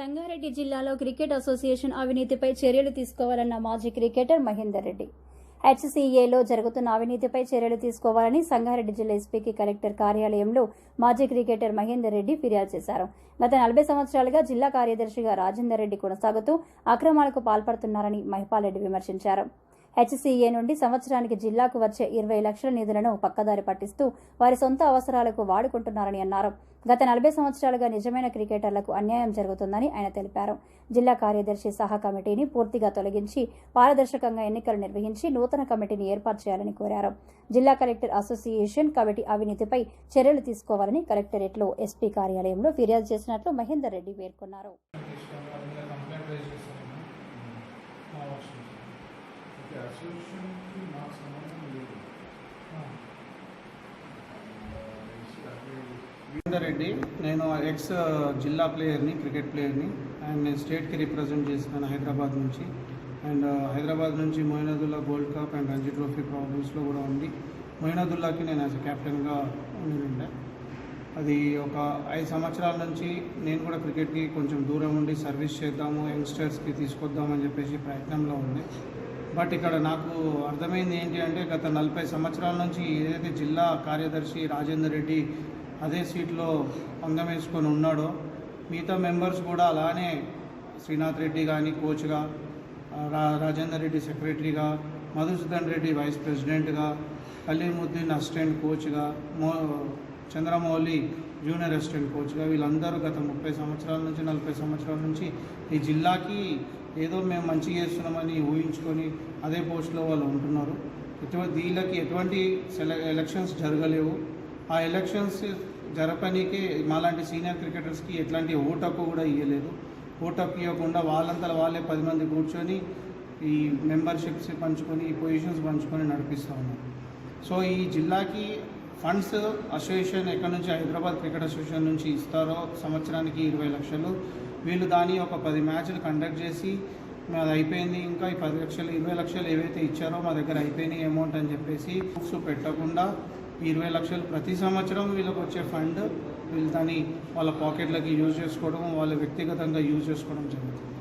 సంగారెడ్డి జిల్లాలో cricket association అవినీతిపై చర్యలు తీసుకోవాలన్న మాజీ క్రికెటర్ మహేందర్ రెడ్డి. హెచ్సీఏలో జరుగుతున్న అవినీతిపై చర్యలు తీసుకోవాలని సంగారెడ్డి జిల్లా ఎస్పీకి కలెక్టర్ కార్యాలయంలో మాజీ క్రికెటర్ మహేందర్ రెడ్డి ఫిర్యాదు చేశారు. గత నలభై సంవత్సరాలుగా జిల్లా కార్యదర్శిగా రాజేందర్ రెడ్డి కొనసాగుతూ అక్రమాలకు పాల్పడుతున్నారని మహిపాల్ రెడ్డి విమర్శించారు. హెచ్సీఏ నుండి సంవత్సరానికి జిల్లాకు వచ్చే ఇరవై లక్షల నిధులను పక్కదారి పట్టిస్తూ వారి సొంత అవసరాలకు వాడుకుంటున్నారని అన్నారు. గత నలభై సంవత్సరాలుగా నిజమైన క్రికెటర్లకు అన్యాయం జరుగుతుందని ఆయన తెలిపారు. జిల్లా కార్యదర్శి సహా కమిటీని పూర్తిగా తొలగించి పారదర్శకంగా ఎన్నికలు నిర్వహించి నూతన కమిటీని ఏర్పాటు చేయాలని కోరారు. జిల్లా కలెక్టర్ అసోసియేషన్ కమిటీ అవినీతిపై చర్యలు తీసుకోవాలని కలెక్టరేట్లో ఎస్పీ కార్యాలయంలో ఫిర్యాదు చేసినట్లు మహేందర్ రెడ్డి పేర్కొన్నారు కంప్లైంట్ రైజ్ చేస్తాను మా వర్షం ఓకే అసోసియేషన్కి మాకు సంబంధం లేదు రెడ్డి నేను ఎక్స్ uh, జిల్లా ప్లేయర్ని క్రికెట్ ప్లేయర్ని అండ్ నేను స్టేట్కి రిప్రజెంట్ చేశాను హైదరాబాద్ నుంచి. అండ్ uh, హైదరాబాద్ నుంచి Moinuddowla gold cup and Ranji trophy ప్రాబ్లమ్స్లో కూడా ఉంది. మొయినదుల్లాకి నేను యాజ్ కెప్టెన్గా ఉండిండే అది ఒక ఐదు సంవత్సరాల నుంచి నేను కూడా క్రికెట్కి కొంచెం దూరం ఉండి సర్వీస్ చేద్దాము యంగ్స్టర్స్కి తీసుకొద్దామని చెప్పేసి ప్రయత్నంలో ఉంది బట్ ఇక్కడ నాకు అర్థమైంది ఏంటి అంటే గత నలభై సంవత్సరాల నుంచి ఏదైతే జిల్లా కార్యదర్శి రాజేందర్ రెడ్డి అదే సీట్లో పంగం వేసుకొని ఉన్నాడో మిగతా మెంబర్స్ కూడా అలానే శ్రీనాథ్ రెడ్డి కానీ కోచ్గా రా రాజేందర్ రెడ్డి సెక్రటరీగా మధుసూదన్ రెడ్డి వైస్ ప్రెసిడెంట్గా కలీముద్దీన్ అసిస్టెంట్ కోచ్గా మో చంద్రమౌళి జూనియర్ అసిస్టెంట్ కోచ్గా వీళ్ళందరూ గత ముప్పై సంవత్సరాల నుంచి నలభై సంవత్సరాల నుంచి ఈ జిల్లాకి ఏదో మేము మంచి చేస్తున్నామని ఊహించుకొని అదే పోస్ట్లో వాళ్ళు ఉంటున్నారు. ఎటువంటి వీళ్ళకి ఎటువంటి ఎలక్షన్స్ జరగలేవు. ఆ ఎలక్షన్స్ జరపనీకి మాలాంటి సీనియర్ క్రికెటర్స్కి ఎట్లాంటి ఓటక్కు కూడా ఇవ్వలేదు ఓటక్కు ఇవ్వకుండా వాళ్ళంతా వాళ్ళే పది మంది కూర్చొని ఈ మెంబర్షిప్స్ పంచుకొని ఈ పొజిషన్స్ పంచుకొని నడిపిస్తూ ఉన్నారు. సో ఈ జిల్లాకి ఫండ్స్ అసోసియేషన్ ఎక్కడి నుంచి హైదరాబాద్ క్రికెట్ అసోసియేషన్ నుంచి ఇస్తారో సంవత్సరానికి ఇరవై లక్షలు. వీళ్ళు దాని ఒక పది మ్యాచ్లు కండక్ట్ చేసి మాది అయిపోయింది ఇంకా ఈ పది లక్షలు ఇరవై లక్షలు ఏవైతే ఇచ్చారో మా దగ్గర అయిపోయినాయి అమౌంట్ అని చెప్పేసి బుక్స్ పెట్టకుండా ఇరవై లక్షలు ప్రతి సంవత్సరం వీళ్ళకి వచ్చే ఫండ్ వీళ్ళు దాన్ని వాళ్ళ పాకెట్లకి యూజ్ చేసుకోవడం వాళ్ళ వ్యక్తిగతంగా యూజ్ చేసుకోవడం జరుగుతుంది.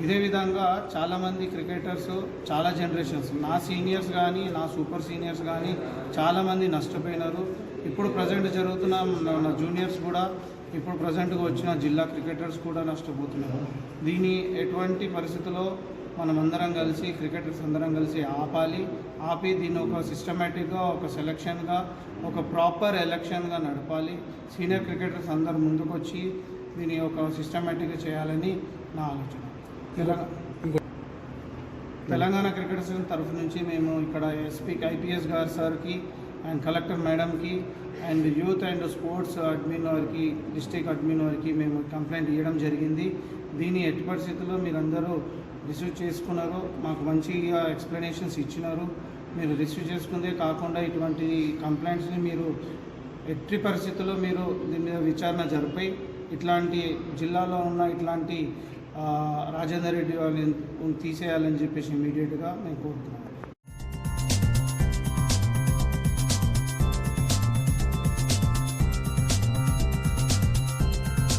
ఇదే విధంగా చాలామంది క్రికెటర్స్ చాలా జనరేషన్స్ నా సీనియర్స్ కానీ నా సూపర్ సీనియర్స్ కానీ చాలామంది నష్టపోయినారు. ఇప్పుడు ప్రజెంట్ జరుగుతున్న నా- జూనియర్స్ కూడా ఇప్పుడు ప్రజెంట్గా వచ్చిన జిల్లా క్రికెటర్స్ కూడా నష్టపోతున్నారు. దీని ఎటువంటి పరిస్థితుల్లో మనం అందరం కలిసి క్రికెటర్స్ అందరం కలిసి ఆపాలి ఆపి దీన్ని ఒక సిస్టమేటిక్గా ఒక సెలక్షన్గా ఒక ప్రాపర్ ఎలక్షన్గా నడపాలి. సీనియర్ క్రికెటర్స్ అందరు ముందుకొచ్చి దీన్ని ఒక సిస్టమేటిక్గా చేయాలని నా ఆలోచన. తెలంగాణ తెలంగాణ క్రికెట్ అసోసియేషన్ తరఫు నుంచి మేము ఇక్కడ ఎస్పీకి ఐపీఎస్ గారు సార్కి అండ్ కలెక్టర్ మేడంకి and youth and sports admin వారికి డిస్ట్రిక్ట్ అడ్మిన్ వారికి మేము కంప్లైంట్ ఇవ్వడం జరిగింది. దీని ఎట్టి పరిస్థితుల్లో మీరందరూ రిసీవ్ చేసుకున్నారు మాకు మంచిగా ఎక్స్ప్లెనేషన్స్ ఇచ్చినారు. మీరు రిసీవ్ చేసుకుందే కాకుండా ఇటువంటి కంప్లైంట్స్ని మీరు ఎట్టి పరిస్థితుల్లో మీరు దీని మీద విచారణ జరిపి ఇట్లాంటి జిల్లాలో ఉన్న ఇట్లాంటి రాజేందర్ రెడ్డి వాళ్ళని తీసేయాలని చెప్పేసి ఇమీడియట్గా మేము కోరుతున్నాం.